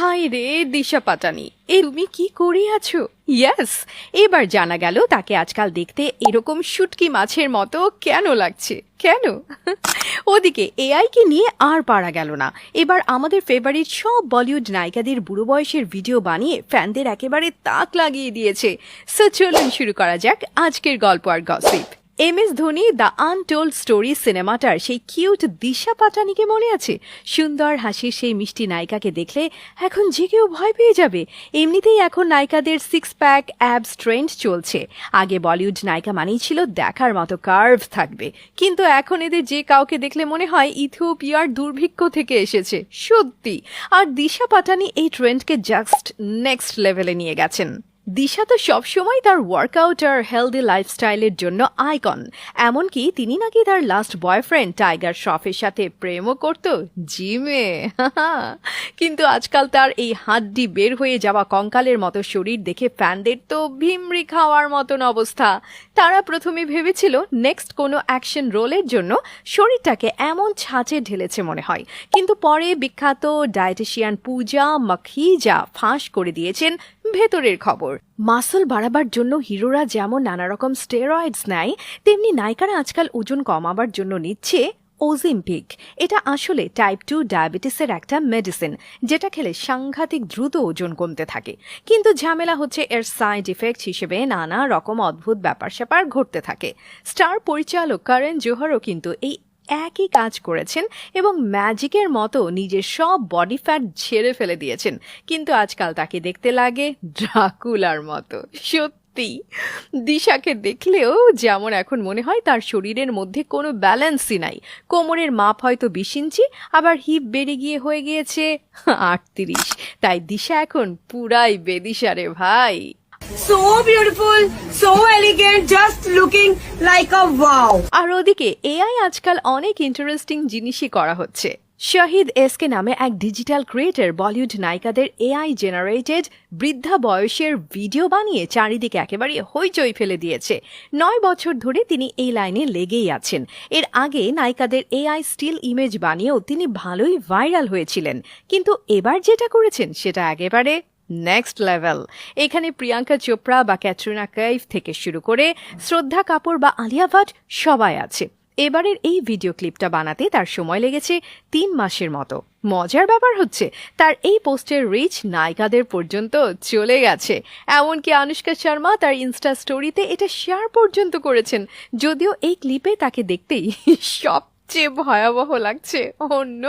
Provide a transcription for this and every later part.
High রে দিশা পাটানি, এ তুমি কি করে আছো? ইয়েস এবার জানা গেল তাকে আজকাল দেখতে এরকম শুটকি মাছের মতো কেন লাগছে? কেন? ওদিকে এআইকে নিয়ে আর পারা গেল না। এবার আমাদের ফেভারিট সব বলিউড নায়িকাদের বুড়ো বয়সের ভিডিও বানিয়ে ফ্যানদের একেবারে তাক লাগিয়ে দিয়েছে। সো চলুন শুরু করা যাক আজকের গল্প আর gossip M S Dhoni, the untold story সিনেমাটার সেই কিউট দিশা পাটানিকে মনে আছে? সুন্দর হাসির সেই মিষ্টি নায়িকাকে দেখলে এখন যে কেউ ভয় পেয়ে যাবে। এমনিতেই এখন নায়িকাদের সিক্স প্যাক অ্যাবস ট্রেন্ড চলছে। আগে বলিউড নায়িকা মানেই ছিল দেখার মতো কার্ভ থাকবে। কিন্তু এখন এদের যে কাউকে দেখলে মনে হয় ইথিওপিয়ার দুর্ভিক্ষ থেকে এসেছে। সত্যি। আর দিশা পাটানি এই ট্রেন্ডকে জাস্ট নেক্সট লেভেলে নিয়ে গেছেন। দিশা তো সবসময় তার ওয়ার্কআউট আর হেলদি লাইফস্টাইলের জন্য আইকন এমনকি তিনি নাকি তার লাস্ট বয়ফ্রেন্ড টাইগার শ্রফের সাথে প্রেমও করত জিমে কিন্তু আজকাল তার এই হাড্ডি বের হয়ে যাওয়া কঙ্কালের মতো শরীর দেখে ফ্যানদের তো ভিমরি খাওয়ার মতন অবস্থা। তারা প্রথমে ভেবেছিল নেক্সট কোনো অ্যাকশন রোলের জন্য শরীরটাকে এমন ছাঁচে ঢেলেছে মনে হয়। কিন্তু পরে বিখ্যাত ডায়েটিশিয়ান পূজা মখিজা ফাঁস করে দিয়েছেন ভেতরের খবর। মাসল বাড়াবার জন্য হিরোরা যেমন নানা রকম স্টেরয়েডস নেয়, তেমনি নায়িকারা আজকাল ওজন কমাবার জন্য নিচ্ছে ওজিম্পিক এটা আসলে টাইপ টু ডায়াবেটিসের একটা মেডিসিন যেটা খেলে সাংঘাতিক দ্রুত ওজন কমতে থাকে। কিন্তু ঝামেলা হচ্ছে এর সাইড ইফেক্ট হিসেবে নানা রকম অদ্ভুত ব্যাপার স্যাপার ঘটতে থাকে। স্টার পরিচালক কারেন জোহরও কিন্তু এই একই কাজ করেছেন এবং ম্যাজিকের মতো নিজের সব বডি ফ্যাট ঝেড়ে ফেলে দিয়েছেন। কিন্তু আজকাল তাকে দেখতে লাগে ড্রাকুলার মতো, সত্যি। দিশাকে দেখলেও যেমন এখন মনে হয় তার শরীরের মধ্যে কোনো ব্যালেন্সই নাই। কোমরের মাপ হয়তো বিশ ইঞ্চি, আবার হিপ বেড়ে গিয়ে হয়ে গিয়েছে আটত্রিশ। তাই দিশা এখন পুরাই বেদিশা রে ভাই। So beautiful, so elegant, just looking like a wow. আর ওদিকে এআই আজকাল অনেক ইন্টারেস্টিং জিনিসই করা হচ্ছে। শাহিদ এসকে নামে এক ডিজিটাল ক্রিয়েটর বলিউড নায়িকাদের এআই জেনারেটেড বৃদ্ধা বয়সের ভিডিও বানিয়ে চারিদিকে একেবারে হইচই ফেলে দিয়েছে। নয় বছর ধরে তিনি এই লাইনে লেগেই আছেন। এর আগে নায়িকাদের এআই স্টিল ইমেজ বানিয়েও তিনি ভালোই ভাইরাল হয়েছিলেন। কিন্তু এবার যেটা করেছেন সেটা একেবারে নেক্সট লেভেল এখানে প্রিয়াঙ্কা চোপড়া বা ক্যাটরিনা কাইফ থেকে শুরু করে শ্রদ্ধা কাপুর বা আলিয়া ভাট সবাই আছে। এবারের এই ভিডিও ক্লিপটা বানাতে তার সময় লেগেছে তিন মাসের মতো। মজার ব্যাপার হচ্ছে, তার এই পোস্টের রিচ নায়িকাদের পর্যন্ত চলে গেছে। এমনকি আনুষ্কা শর্মা তার ইনস্টা স্টোরিতে এটা শেয়ার পর্যন্ত করেছেন। যদিও এই ক্লিপে তাকে দেখতেই সব সবচেয়ে ভয়াবহ লাগছে। অন্য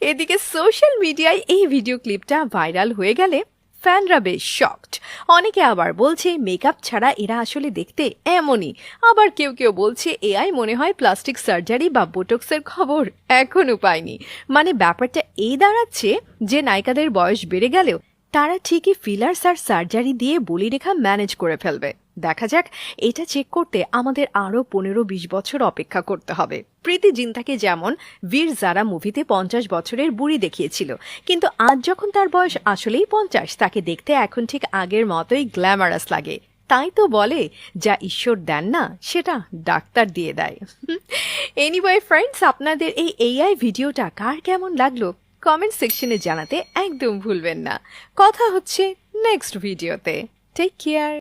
এদিকে সোশ্যাল মিডিয়ায় এই ভিডিও ক্লিপটা ভাইরাল হয়ে গেলে ফ্যানরা বেশ শকড অনেকে আবার বলছে মেকআপ ছাড়া এরা আসলে দেখতে এমনই। আবার কেউ কেউ বলছে এআই মনে হয় প্লাস্টিক সার্জারি বা বোটক্সের খবর এখনও পায়নি। মানে ব্যাপারটা এই দাঁড়াচ্ছে যে নায়িকাদের বয়স বেড়ে গেলেও তারা ঠিকই ফিলার্স আর সার্জারি দিয়ে বলিরেখা ম্যানেজ করে ফেলবে। দেখা যাক, এটা চেক করতে আমাদের আরও পনেরো বিশ বছর অপেক্ষা করতে হবে। প্রীতি জিন্তাকে যেমন বীর জারা মুভিতে পঞ্চাশ বছরের বুড়ি দেখিয়েছিল, কিন্তু আজ যখন তার বয়স আসলেই পঞ্চাশ, তাকে দেখতে এখন ঠিক আগের মতোই গ্ল্যামারাস লাগে। তাই তো বলে, যা ঈশ্বর দেন না, সেটা ডাক্তার দিয়ে দেয়। এনিওয়ে ফ্রেন্ডস আপনাদের এই এআই ভিডিওটা কার কেমন লাগল কমেন্ট সেকশনে জানাতে একদম ভুলবেন না। কথা হচ্ছে নেক্সট ভিডিওতে টেক কেয়ার